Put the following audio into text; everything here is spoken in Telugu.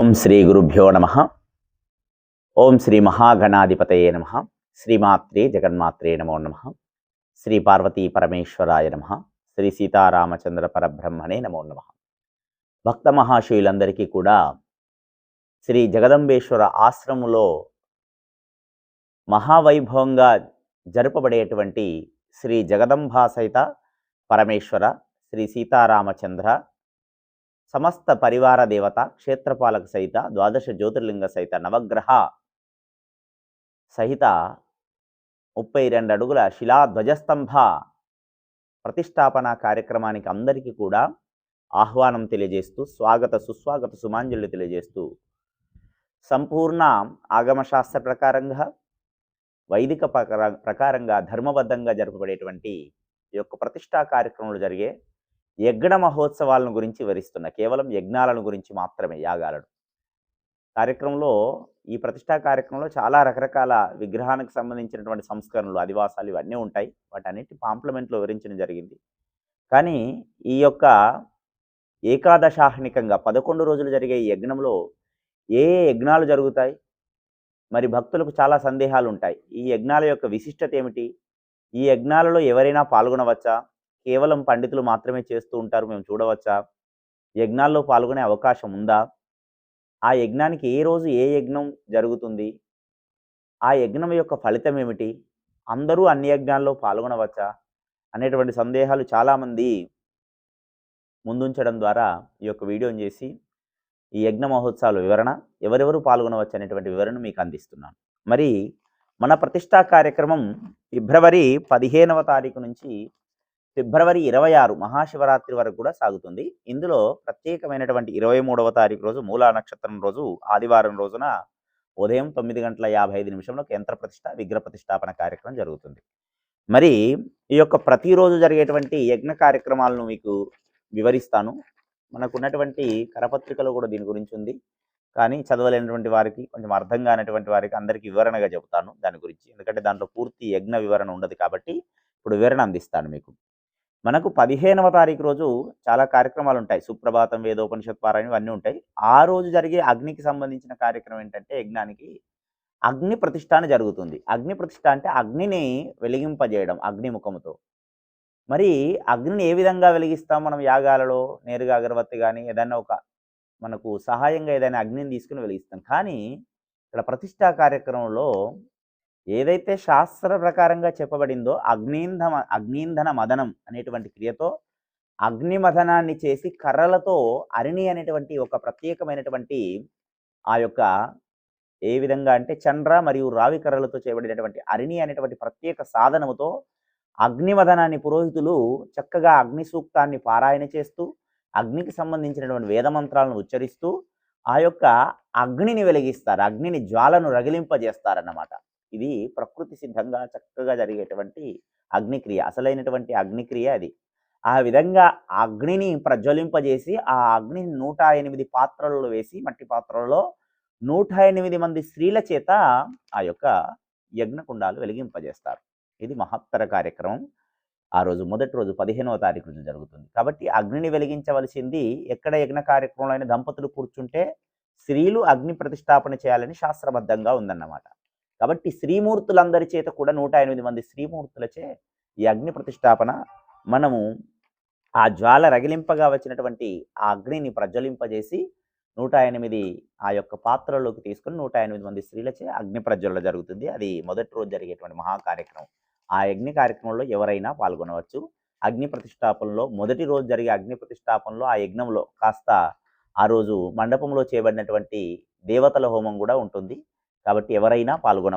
ఓం శ్రీ గురుభ్యో నమ. ఓం శ్రీ మహాగణాధిపతయే నమ. శ్రీమాత్రే జగన్మాత్రే నమో నమ. శ్రీ పార్వతీ పరమేశ్వరాయ నమ. శ్రీ సీతారామచంద్ర పరబ్రహ్మణే నమో నమ. భక్త మహాశయులందరికీ కూడా శ్రీ జగదంబేశ్వర ఆశ్రములో మహావైభవంగా జరుపబడేటువంటి శ్రీ జగదంబా సహిత పరమేశ్వర శ్రీ సీతారామచంద్ర సమస్త పరివార దేవత క్షేత్రపాలక సహిత ద్వాదశ జ్యోతిర్లింగ సహిత నవగ్రహ సహిత ముప్పై రెండు అడుగుల శిలా ధ్వజస్తంభ ప్రతిష్టాపన కార్యక్రమానికి అందరికీ కూడా ఆహ్వానం తెలియజేస్తూ స్వాగత సుస్వాగత సుమాంజలి తెలియజేస్తూ సంపూర్ణ ఆగమశాస్త్ర ప్రకారంగా వైదిక ప్రకార- ప్రకారంగా ధర్మబద్ధంగా జరపబడేటువంటి ఈ యొక్క ప్రతిష్టా కార్యక్రమాలు జరిగే యజ్ఞ మహోత్సవాలను గురించి వివరిస్తున్న కేవలం యజ్ఞాలను గురించి మాత్రమే యాగాలను. కార్యక్రమంలో ఈ ప్రతిష్టా కార్యక్రమంలో చాలా రకరకాల విగ్రహానికి సంబంధించినటువంటి సంస్కరణలు అధివాసాలు ఇవన్నీ ఉంటాయి. వాటన్నిటి పాంప్లమెంట్లో వివరించడం జరిగింది. కానీ ఈ యొక్క ఏకాదశాహ్నికంగా పదకొండు రోజులు జరిగే ఈ యజ్ఞంలో ఏ యజ్ఞాలు జరుగుతాయి? మరి భక్తులకు చాలా సందేహాలు ఉంటాయి. ఈ యజ్ఞాల యొక్క విశిష్టత ఏమిటి? ఈ యజ్ఞాలలో ఎవరైనా పాల్గొనవచ్చా? కేవలం పండితులు మాత్రమే చేస్తూ ఉంటారు మేము చూడవచ్చా? యజ్ఞాల్లో పాల్గొనే అవకాశం ఉందా? ఆ యజ్ఞానికి ఏ రోజు ఏ యజ్ఞం జరుగుతుంది? ఆ యజ్ఞం యొక్క ఫలితం ఏమిటి? అందరూ అన్ని యజ్ఞాల్లో పాల్గొనవచ్చా? అనేటువంటి సందేహాలు చాలామంది ముందుంచడం ద్వారా ఈ యొక్క వీడియోని చేసి ఈ యజ్ఞ మహోత్సవాల వివరణ ఎవరెవరు పాల్గొనవచ్చు అనేటువంటి వివరణ మీకు అందిస్తున్నాను. మరి మన ప్రతిష్టా కార్యక్రమం ఫిబ్రవరి పదిహేనవ తారీఖు నుంచి ఫిబ్రవరి ఇరవై ఆరు మహాశివరాత్రి వరకు కూడా సాగుతుంది. ఇందులో ప్రత్యేకమైనటువంటి ఇరవై మూడవ తారీఖు రోజు మూలా నక్షత్రం రోజు ఆదివారం రోజున ఉదయం తొమ్మిది గంటల యాభై ఐదు నిమిషంలో యంత్ర ప్రతిష్ట విగ్రహ ప్రతిష్టాపన కార్యక్రమం జరుగుతుంది. మరి ఈ యొక్క ప్రతిరోజు జరిగేటువంటి యజ్ఞ కార్యక్రమాలను మీకు వివరిస్తాను. మనకున్నటువంటి కరపత్రికలో కూడా దీని గురించి ఉంది. కానీ చదవలేనటువంటి వారికి కొంచెం అర్థం కానటువంటి వారికి అందరికీ వివరణగా చెబుతాను దాని గురించి. ఎందుకంటే దాంట్లో పూర్తి యజ్ఞ వివరణ ఉండదు కాబట్టి ఇప్పుడు వివరణ అందిస్తాను మీకు. మనకు పదిహేనవ తారీఖు రోజు చాలా కార్యక్రమాలు ఉంటాయి సుప్రభాతం వేదోపనిషత్ పారాయణం ఇవన్నీ ఉంటాయి. ఆ రోజు జరిగే అగ్నికి సంబంధించిన కార్యక్రమం ఏంటంటే యజ్ఞానికి అగ్ని ప్రతిష్టాన జరుగుతుంది. అగ్ని ప్రతిష్ట అంటే అగ్నిని వెలిగింపజేయడం అగ్నిముఖముతో మరి అగ్నిని ఏ విధంగా వెలిగిస్తాం మనం? యాగాలలో నేరుగా అగరబత్తి కానీ ఏదైనా ఒక మనకు సహాయంగా ఏదైనా అగ్నిని తీసుకుని వెలిగిస్తాం. కానీ ఇక్కడ ప్రతిష్టా కార్యక్రమంలో ఏదైతే శాస్త్ర ప్రకారంగా చెప్పబడిందో అగ్నింధ అగ్నింధన మదనం అనేటువంటి క్రియతో అగ్నిమదనాన్ని చేసి కర్రలతో అరిణి అనేటువంటి ఒక ప్రత్యేకమైనటువంటి ఆ యొక్క ఏ విధంగా అంటే చంద్ర మరియు రావి కర్రలతో చేయబడినటువంటి అరిణి అనేటువంటి ప్రత్యేక సాధనముతో అగ్నిమదనాన్ని పురోహితులు చక్కగా అగ్ని సూక్తాన్ని పారాయణ చేస్తూ అగ్నికి సంబంధించినటువంటి వేదమంత్రాలను ఉచ్చరిస్తూ ఆ యొక్క అగ్నిని వెలిగిస్తారు. అగ్నిని జ్వాలను రగిలింపజేస్తారన్నమాట. ఇది ప్రకృతి సిద్ధంగా చక్కగా జరిగేటువంటి అగ్నిక్రియ అసలైనటువంటి అగ్నిక్రియ అది. ఆ విధంగా అగ్నిని ప్రజ్వలింపజేసి ఆ అగ్నిని నూట ఎనిమిది పాత్రలలో వేసి మట్టి పాత్రలలో నూట ఎనిమిది మంది స్త్రీల చేత ఆ యొక్క యజ్ఞకుండాలు వెలిగింపజేస్తారు. ఇది మహత్తర కార్యక్రమం. ఆ రోజు మొదటి రోజు పదిహేనవ తారీఖు రోజు జరుగుతుంది. కాబట్టి అగ్నిని వెలిగించవలసింది ఎక్కడ యజ్ఞ కార్యక్రమంలో అయిన దంపతులు కూర్చుంటే స్త్రీలు అగ్ని ప్రతిష్టాపన చేయాలని శాస్త్రబద్ధంగా ఉందన్నమాట. కాబట్టి స్త్రీమూర్తులందరి చేత కూడా నూట ఎనిమిది మంది స్త్రీమూర్తులచే ఈ అగ్ని ప్రతిష్టాపన మనము ఆ జ్వాల రగిలింపగా వచ్చినటువంటి ఆ అగ్నిని ప్రజ్వలింపజేసి నూట ఎనిమిది ఆ యొక్క పాత్రలోకి తీసుకుని నూట ఎనిమిది మంది స్త్రీలచే అగ్ని ప్రజ్వలన జరుగుతుంది. అది మొదటి రోజు జరిగేటువంటి మహా కార్యక్రమం ఆ అగ్ని కార్యక్రమంలో ఎవరైనా పాల్గొనవచ్చు. అగ్ని ప్రతిష్టాపనలో మొదటి రోజు జరిగే అగ్ని ప్రతిష్టాపనలో ఆ యజ్ఞంలో కాస్త ఆ రోజు మండపంలో చేయబడినటువంటి దేవతల హోమం కూడా ఉంటుంది. కాబట్టి ఎవరైనా పాల్గొన